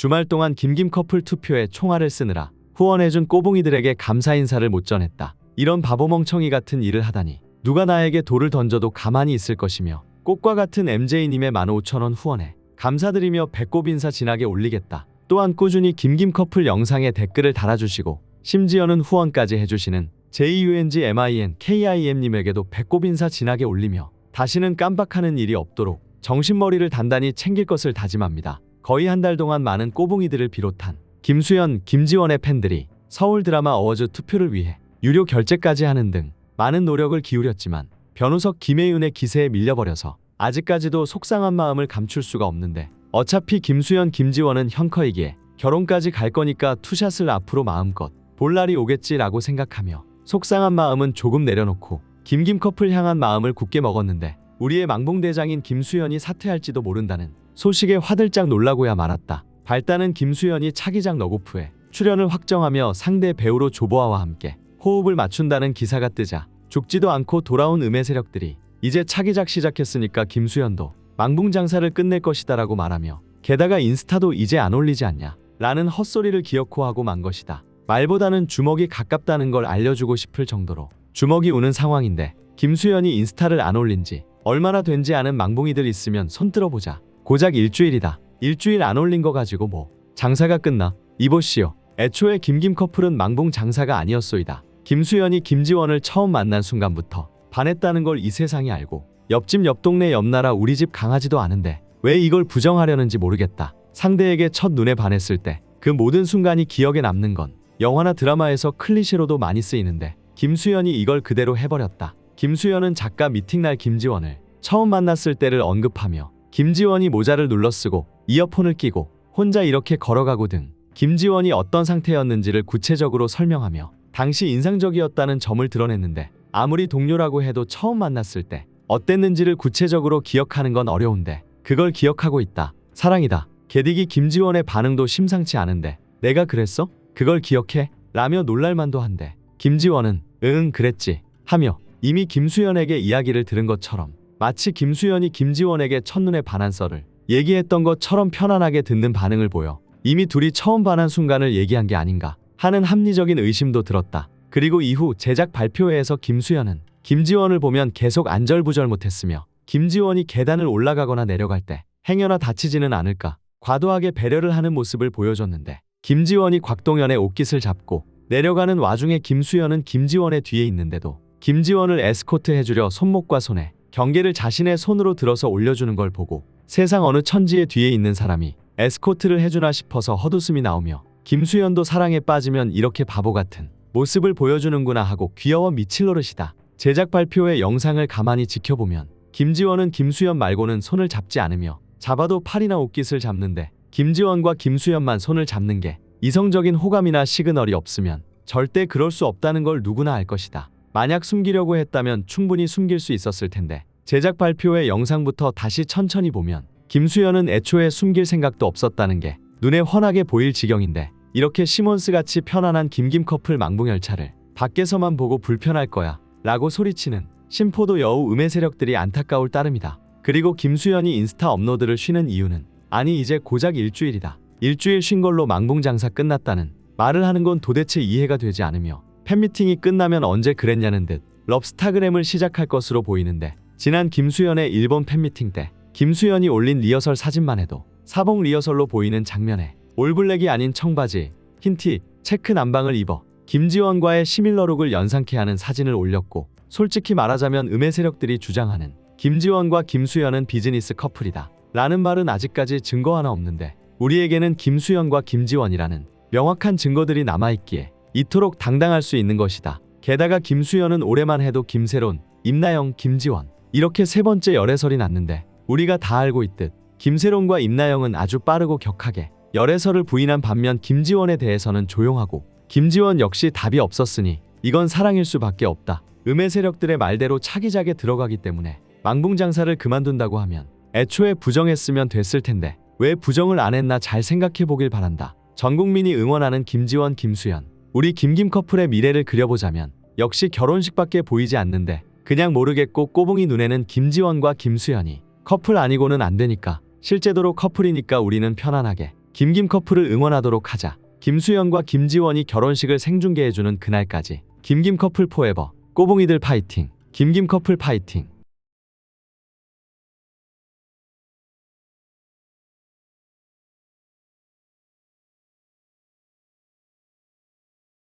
주말 동안 김김 커플 투표에 총알을 쓰느라 후원해준 꼬붕이들에게 감사 인사를 못 전했다. 이런 바보멍청이 같은 일을 하다니 누가 나에게 돌을 던져도 가만히 있을 것이며 꽃과 같은 MJ님의 15,000원 후원에 감사드리며 배꼽 인사 진하게 올리겠다. 또한 꾸준히 김김 커플 영상에 댓글을 달아주시고 심지어는 후원까지 해주시는 JUNGMIN KIM님에게도 배꼽 인사 진하게 올리며 다시는 깜빡하는 일이 없도록 정신머리를 단단히 챙길 것을 다짐합니다. 거의 한 달 동안 많은 꼬붕이들을 비롯한 김수현, 김지원의 팬들이 서울 드라마 어워즈 투표를 위해 유료 결제까지 하는 등 많은 노력을 기울였지만 변우석 김혜윤의 기세에 밀려버려서 아직까지도 속상한 마음을 감출 수가 없는데 어차피 김수현, 김지원은 형커이기에 결혼까지 갈 거니까 투샷을 앞으로 마음껏 볼 날이 오겠지라고 생각하며 속상한 마음은 조금 내려놓고 김김 커플 향한 마음을 굳게 먹었는데 우리의 망봉대장인 김수현이 사퇴할지도 모른다는 소식에 화들짝 놀라고야 말았다. 발단은 김수현이 차기작 너고프에 출연을 확정하며 상대 배우로 조보아와 함께 호흡을 맞춘다는 기사가 뜨자 죽지도 않고 돌아온 음의 세력들이 이제 차기작 시작했으니까 김수현도 망봉 장사를 끝낼 것이다 라고 말하며 게다가 인스타도 이제 안 올리지 않냐 라는 헛소리를 기어코 하고 만 것이다. 말보다는 주먹이 가깝다는 걸 알려주고 싶을 정도로 주먹이 우는 상황인데 김수현이 인스타를 안 올린 지 얼마나 된지 아는 망봉이들 있으면 손 들어보자. 고작 일주일이다. 일주일 안 올린 거 가지고 뭐 장사가 끝나? 이보시오. 애초에 김김 커플은 망봉 장사가 아니었소이다. 김수현이 김지원을 처음 만난 순간부터 반했다는 걸 이 세상이 알고 옆집 옆 동네 옆 나라 우리 집 강아지도 아는데 왜 이걸 부정하려는지 모르겠다. 상대에게 첫 눈에 반했을 때 그 모든 순간이 기억에 남는 건 영화나 드라마에서 클리셰로도 많이 쓰이는데 김수현이 이걸 그대로 해버렸다. 김수현은 작가 미팅날 김지원을 처음 만났을 때를 언급하며 김지원이 모자를 눌러쓰고 이어폰을 끼고 혼자 이렇게 걸어가고 등 김지원이 어떤 상태였는지를 구체적으로 설명하며 당시 인상적이었다는 점을 드러냈는데 아무리 동료라고 해도 처음 만났을 때 어땠는지를 구체적으로 기억하는 건 어려운데 그걸 기억하고 있다. 사랑이다. 개디기 김지원의 반응도 심상치 않은데 내가 그랬어? 그걸 기억해? 라며 놀랄만도 한데 김지원은 응 그랬지 하며 이미 김수현에게 이야기를 들은 것처럼 마치 김수현이 김지원에게 첫눈에 반한 썰을 얘기했던 것처럼 편안하게 듣는 반응을 보여 이미 둘이 처음 반한 순간을 얘기한 게 아닌가 하는 합리적인 의심도 들었다. 그리고 이후 제작 발표회에서 김수현은 김지원을 보면 계속 안절부절 못했으며 김지원이 계단을 올라가거나 내려갈 때 행여나 다치지는 않을까 과도하게 배려를 하는 모습을 보여줬는데 김지원이 곽동현의 옷깃을 잡고 내려가는 와중에 김수현은 김지원의 뒤에 있는데도 김지원을 에스코트 해주려 손목과 손에 경계를 자신의 손으로 들어서 올려주는 걸 보고 세상 어느 천지의 뒤에 있는 사람이 에스코트를 해주나 싶어서 헛웃음이 나오며 김수현도 사랑에 빠지면 이렇게 바보 같은 모습을 보여주는구나 하고 귀여워 미칠 노릇이다. 제작 발표회 영상을 가만히 지켜보면 김지원은 김수현 말고는 손을 잡지 않으며 잡아도 팔이나 옷깃을 잡는데 김지원과 김수현만 손을 잡는 게 이성적인 호감이나 시그널이 없으면 절대 그럴 수 없다는 걸 누구나 알 것이다. 만약 숨기려고 했다면 충분히 숨길 수 있었을 텐데 제작 발표회 영상부터 다시 천천히 보면 김수현은 애초에 숨길 생각도 없었다는 게 눈에 훤하게 보일 지경인데 이렇게 시몬스같이 편안한 김김 커플 망봉열차를 밖에서만 보고 불편할 거야 라고 소리치는 심포도 여우 음의 세력들이 안타까울 따름이다. 그리고 김수현이 인스타 업로드를 쉬는 이유는 아니 이제 고작 일주일이다. 일주일 쉰 걸로 망봉 장사 끝났다는 말을 하는 건 도대체 이해가 되지 않으며 팬미팅이 끝나면 언제 그랬냐는 듯 럽스타그램을 시작할 것으로 보이는데 지난 김수현의 일본 팬미팅 때 김수현이 올린 리허설 사진만 해도 사봉 리허설로 보이는 장면에 올블랙이 아닌 청바지, 흰티, 체크 남방을 입어 김지원과의 시밀러룩을 연상케 하는 사진을 올렸고 솔직히 말하자면 음의 세력들이 주장하는 김지원과 김수현은 비즈니스 커플이다. 라는 말은 아직까지 증거 하나 없는데 우리에게는 김수현과 김지원이라는 명확한 증거들이 남아있기에 이토록 당당할 수 있는 것이다. 게다가 김수현은 올해만 해도 김세론, 임나영, 김지원 이렇게 세 번째 열애설이 났는데 우리가 다 알고 있듯 김세론과 임나영은 아주 빠르고 격하게 열애설을 부인한 반면 김지원에 대해서는 조용하고 김지원 역시 답이 없었으니 이건 사랑일 수밖에 없다. 음의 세력들의 말대로 차기작에 들어가기 때문에 망봉 장사를 그만둔다고 하면 애초에 부정했으면 됐을 텐데 왜 부정을 안 했나 잘 생각해 보길 바란다. 전 국민이 응원하는 김지원, 김수현. 우리 김김 커플의 미래를 그려보자면 역시 결혼식밖에 보이지 않는데 그냥 모르겠고 꼬봉이 눈에는 김지원과 김수현이 커플 아니고는 안 되니까 실제도로 커플이니까 우리는 편안하게 김김 커플을 응원하도록 하자. 김수현과 김지원이 결혼식을 생중계해주는 그날까지 김김 커플 포에버 꼬봉이들 파이팅 김김 커플 파이팅